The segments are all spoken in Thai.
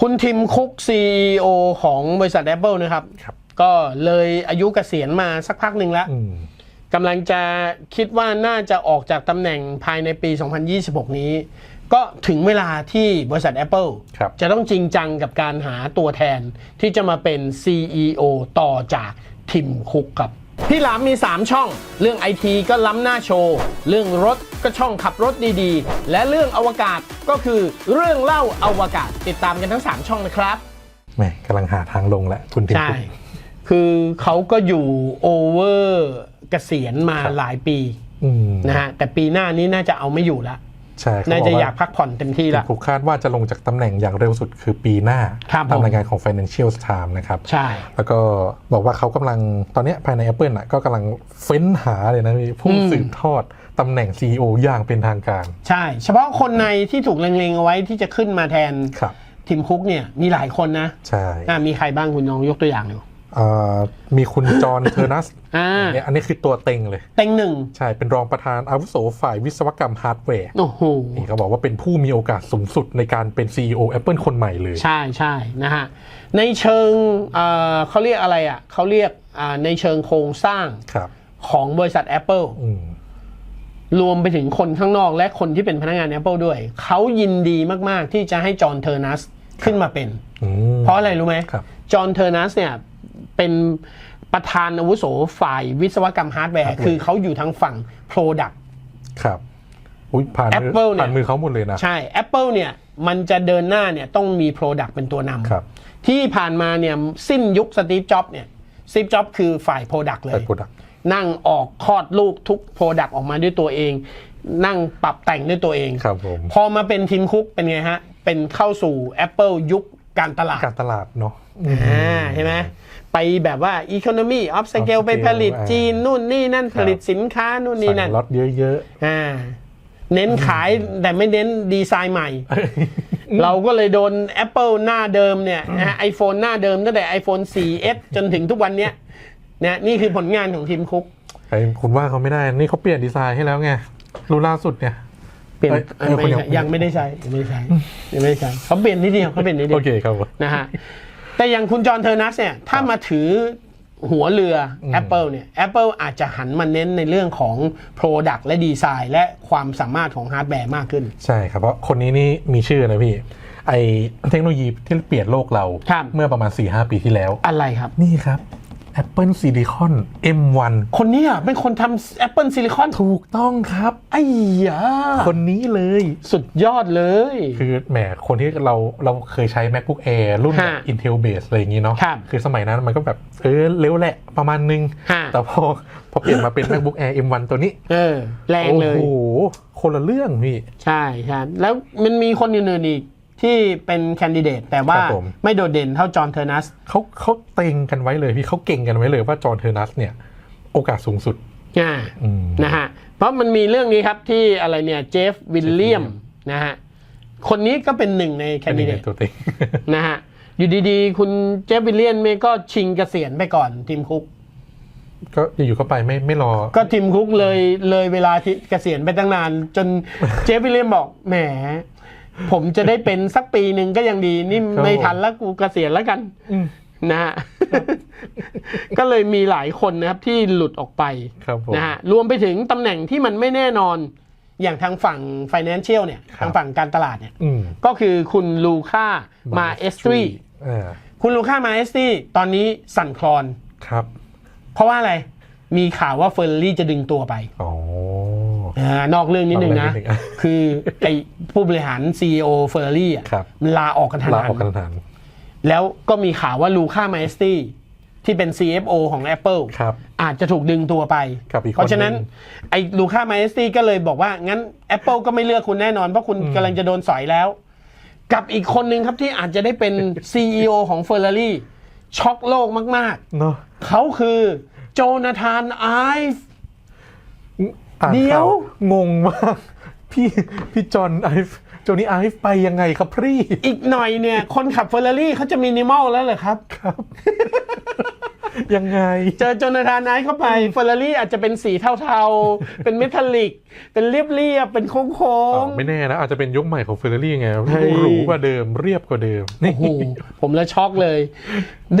คุณทิมคุก CEO ของบริษัท Apple นะครับ ครับ ก็เลยอายุเกษียณมาสักพักหนึ่งแล้วอืมกำลังจะคิดว่าน่าจะออกจากตำแหน่งภายในปี 2026 นี้ ก็ถึงเวลาที่บริษัท Apple ครับ จะต้องจริงจังกับการหาตัวแทนที่จะมาเป็น CEO ต่อจากทิมคุกครับ พี่หลามมี 3 ช่อง เรื่องไอทีก็ล้ำหน้าโชว์ เรื่องรถก็ช่องขับรถดีๆ และเรื่องอวกาศก็คือเรื่องเล่าอวกาศติดตามกันทั้ง 3 ช่องนะครับแหมกำลังหาทางลงแล้วคุณทิมใช่คุกคือเขาก็อยู่โอเวอร์เกษียณมาครับหลายปีอืมนะฮะแต่ปีหน้านี้น่าจะเอาไม่อยู่ละ ใช่เขน่าบจะว่อยากพักผ่อนเต็มที่ทิละมคุกคาดว่าจะลงจากตำแหน่งอย่างเร็วสุดคือปีหน้าครับตามผมรายงานของ Financial Times นะครับ ใช่ แล้วก็บอกว่าเขากำลังตอนเนี้ยภายใน Apple น่ะก็กำลังเฟ้นหาเลยนะพี่ผู้สืบทอดตำแหน่ง CEO อย่างเป็นทางการ ใช่ เฉพาะคนในที่ถูกเล็งๆเอาไว้ที่จะขึ้นมาแทนครับทีมคุกเนี่ยมีหลายคนนะ ใช่อะมีใครบ้างคุณน้องยกตัวอย่างดูเอ่อ มีคุณจอห์นเทอร์นัสอ่าเนี่ยอันนี้คือตัวเต็งเลย เต็งหนึ่ง ใช่ เป็นรองประธานอาวุโสฝ่ายวิศวกรรมฮาร์ดแวร์ โอ้โห นี่เขาบอกว่าเป็นผู้มีโอกาสสูงสุดในการเป็น CEO Apple คนใหม่เลย ใช่ใช่นะฮะ ในเชิงเอ่อเขาเรียกอะไรอะเขาเรียกอ่าในเชิงโครงสร้างครับของบริษัท Apple อืมรวมไปถึงคนข้างนอกและคนที่เป็นพนักงาน Apple ด้วย เขายินดีมาก ๆ ที่จะให้จอห์นเทอร์นัสขึ้นมาเป็นอืมเพราะอะไรรู้ไหมครับจอห์นเทอร์นัสเนี่ย เป็นประธานอาวุโสฝ่ายวิศวกรรมฮาร์ดแวร์ Hardware คือเขาอยู่ทางฝั่ง Product ครับอุ้ยผ่านมือ Apple เนี่ยผ่านมือเขาหมดเลยนะ ใช่ Apple เนี่ยมันจะเดินหน้าเนี่ยต้องมี Product เป็นตัวนครับำที่ผ่านมาเนี่ยสิ้นยุคสตีฟจ็อบเนี่ยสตีฟจ็อบคือฝ่าย Product เลแต่ยโปรดักนั่งออกคลอดลูกทุก Product ออกมาด้วยตัวเอง นั่งปรับแต่งด้วยตัวเองครับผมพอมาเป็นทีมคุกเป็นไงฮะ เป็นเข้าสู่ Apple ยุคการตลาดการตลาดเนาะอ่า ใช่ไหมไปแบบว่า Economy of Scale Scale ไปผลิตอ่าจีน นู่นนี่นั่นครับผลิตสินค้า นู่นนี่สั่นั่นงล็อตเยอะอ่าเน้นขายแต่ไม่เน้นดีไซน์ใหม่ เราก็เลยโดน Apple หน้าเดิมเนี่ยไอโฟนหน้าเดิมตั้งแต่ iPhone 4S จนถึงทุกวันเนี้ยเนี่ยนี่คือผลงานของทีมคุกๆไอ้คุณว่าเขาไม่ได้ นี่เขาเปลี่ยนดีไซน์ให้แล้วไงรู้ล่าสุดเนี่ยเปลี่ยนเอ้ยเอ้ยไม่เออใช่คนยังยังไม่ได้ใช้ยังไม่ได้ใช้ยังไม่ได้ใช้เขาเปลี่ยนนิดเดียวเขาเปลี่ยนนิดเดีโอยวเคครับผมนะฮะ แต่อย่างคุณจอห์นเทอร์นัสเนี่ยถ้ามาถือหัวเรืออ Apple เนี่ย Apple อาจจะหันมาเน้นในเรื่องของ Product และดีไซน์และความสามารถของฮาร์ดแวร์มากขึ้น ใช่ครับ เพราะคนนี้นี่มีชื่อนะพี่ ไอเทคโนโลยีที่เปลี่ยนโลกเราครับเมื่อประมาณ4-5ปีที่แล้ว อะไรครับ นี่ครับ Apple Silicon M1 คนนี้อะเป็นคนทำ Apple Silicon ถูกต้องครับไอ้ยาคนนี้เลยสุดยอดเลย คือแหมคนที่เราเราเคยใช้ MacBook Air รุ่นแบบฮะ Intel Base อะไรอย่างงี้เนาะครับคือสมัยนั้นมันก็แบบเออเร็วแหละประมาณนึงฮะแต่พอพอเปลี่ยนมาเป็น MacBook Air M1 ตัวนี้เออแรงเลยโอ้โหคนละเรื่องพี่ ใช่ใช่แล้วมันมีคนอื่นๆอีก ที่เป็นแคนดิเดตแต่ว่าครับผม ไม่โดดเด่นเท่าจอห์นเทอร์นัส เขาเขาเต็งกันไว้เลยพี่เขาเก่งกันไว้เลยว่าจอห์นเทอร์นัสเนี่ยโอกาสสูงสุด อ่าอืม นะฮะเพราะมันมีเรื่องนี้ครับที่อะไรเนี่ยเจฟวิลเลียมนะฮะคนนี้ก็เป็นหนึ่งในแคนดิเดตตัวเต็ง นะฮะอยู่ดีๆ คุณเจฟวิลเลียมก็ชิงเกษียณไปก่อนทีมคุก ก็อยู่ๆก็ไปไม่ไม่รอ ก็ทีมคุกเลยเลยเวลาที่เกษียณไปตั้งนาน จนเจฟวิลเลียมบอกแหม ผมจะได้เป็นสักปีหนึ่งก็ยังดีนี่ครับไม่ทันแล้วกูเกษียณแล้วกันอืมนะฮะก็เลยมีหลายคนนะครับที่หลุดออกไปครับผมนะฮะรวมไปถึงตำแหน่งที่มันไม่แน่นอน อย่างทางฝั่ง Financial เนี่ยครับทางฝั่งการตลาดเนี่ยอืมก็คือคุณลูค่ามาเอสตรีอ่าคุณลูค่ามาเอสตรีตอนนี้สั่นคลอนครับ เพราะว่าอะไรมีข่าวว่าเฟอร์รี่จะดึงตัวไป อ๋ออ่านอกเรื่องนิดนึงนะนอกเรื่องนิดนึงอะคือไอผู้บริหาร CEO เฟอร์รี่อะครับมันลาออกกันทันลาหัออกกันนทันแล้วก็มีข่าวว่าลูค่ามาเอสตรีที่เป็น CFO ของ Apple ครับอาจจะถูกดึงตัวไปกับอีกคนเพราะฉะนั้นหนึ่งไอ้ลูค่ามาเอสตี้ก็เลยบอกว่า งั้น Apple ก็ไม่เลือกคุณแน่นอน เพราะคุณกำลังจะโดนสอยแล้ว กับอีกคนหนึ่งครับที่อาจจะได้เป็น CEO ของ Ferrari ช็อกโลกมากเนาะๆเขาคือโจนาธานไอฟ์ อ่านเดี๋ยวข่างงมาก พี่พี่จอห์นไอฟ์โจนี่ไอฟ์ไปยังไงครับพี่อีกหน่อยเนี่ย คนขับ Ferrari เขาจะมินิมอลแล้วเหรอครับ ครับ ยังไง เจอโจนาธานไนท์เข้าไปเฟอร์รารี่อาจจะเป็นสีเทาๆ เป็นเมทัลลิก เป็นเรียบๆ เป็นโค้งอ๋อไม่แน่นะ อาจจะเป็นยุคใหม่ของเฟอร์รารี่ไงเฮ้ยหรูกว่าเดิมเรียบกว่าเดิมๆโอ้โหผมแล้วช็อกเลย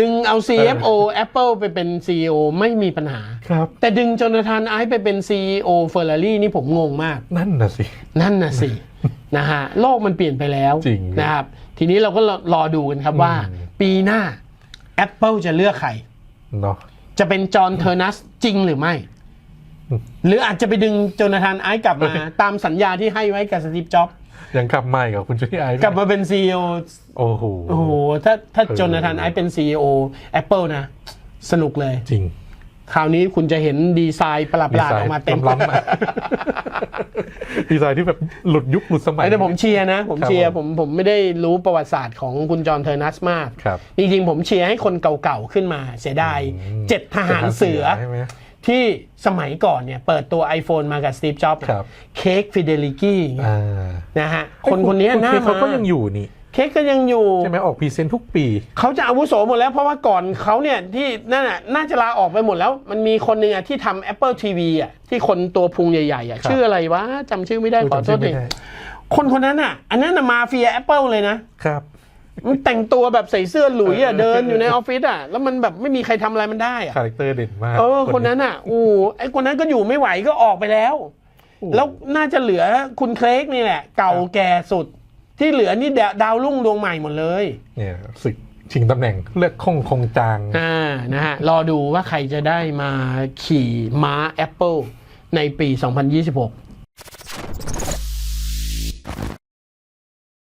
ดึงเอา CFO Apple ไปเป็น CEO ไม่มีปัญหาครับ แต่ดึงโจนาธานไอซ์ไปเป็น CEO เฟอร์รารี่นี่ผมงงมาก นั่นน่ะสิ นั่นน่ะสินะฮะโลกมันเปลี่ยนไปแล้วจริงนะครับ ทีนี้เราก็รอรอดูกันครับว่าอืมปีหน้า Apple จะเลือกใคร เนาะจะเป็นจอห์นเทอร์นัสจริงหรือไม่อืมหรืออาจจะไปดึงโจนาธานไอซ์กลับมาตามสัญญาที่ให้ไว้กับสตีฟจ็อบส์ยังกลับมาอีกับคุณช่วยไอ้กลับมาเป็น CEO โอ้โหโอ้โหถ้าถ้าเออโจนาธานไอซ์เป็น CEO Apple นะ สนุกเลยจริง คราวนี้คุณจะเห็นดีไซน์ประหลาดๆออกมาเต็มล้ำๆอะดีไซน์ที่แบบหลุดยุคหลุดสมัยไอ้แต่ผมเชียร์นะ ผมครับเชียร์ผมผมผมไม่ได้รู้ประวัติศาสตร์ของคุณจอห์นเทอร์นัสมากครับจริงๆ ผมเชียร์ให้คนเก่าๆ ขึ้นมาเสียดายอืมเจ็ดทหารเสือใช่ไหมที่สมัยก่อนเนี่ยเปิดตัว iPhone มากับสตีฟจ็อบส์ครับเค้กฟิเดลิกี้อ่านะฮะคนคนนี้ณหน้าเค้กเขาก็มายังอยู่นี่ เค้กก็ยังอยู่ ใช่ไหมออกพรีเซนต์ทุกปี เขาจะอาวุโสหมดแล้วเพราะว่าก่อนเขาเนี่ยที่นั่นน่ะน่าจะลาออกไปหมดแล้ว มันมีคนหนึ่งอะที่ทำ Apple TV อะที่คนตัวพุงใหญ่ๆอะครับ ชื่ออะไรวะจำชื่อไม่ได้ขอโทษจำชื่ดิไม่ได้คนคนนั้นอะ อันนั้นน่ะมาเฟีย Apple เลยนะ ครับ มันแต่งตัวแบบใส่เสื้อหลุยอะเออเดินอยู่ในออฟฟิศอะ แล้วมันแบบไม่มีใครทำอะไรมันได้อะ คาแรคเตอร์เด่นมากเออ คนนั้นอะอู้ไอ้คนนั้นก็อยู่ไม่ไหวก็ออกไปแล้ว โอ้ แล้วน่าจะเหลือคุณเครกนี่แหละ เก่าแก่สุด ที่เหลือนี่ดาดาวรุ่งดวงใหม่หมดเลยเนี่ยศึกชิงตำแหน่งเลือกคงคงจางอ่านะฮะรอดูว่าใครจะได้มาขี่ม้า Apple ในปี 2026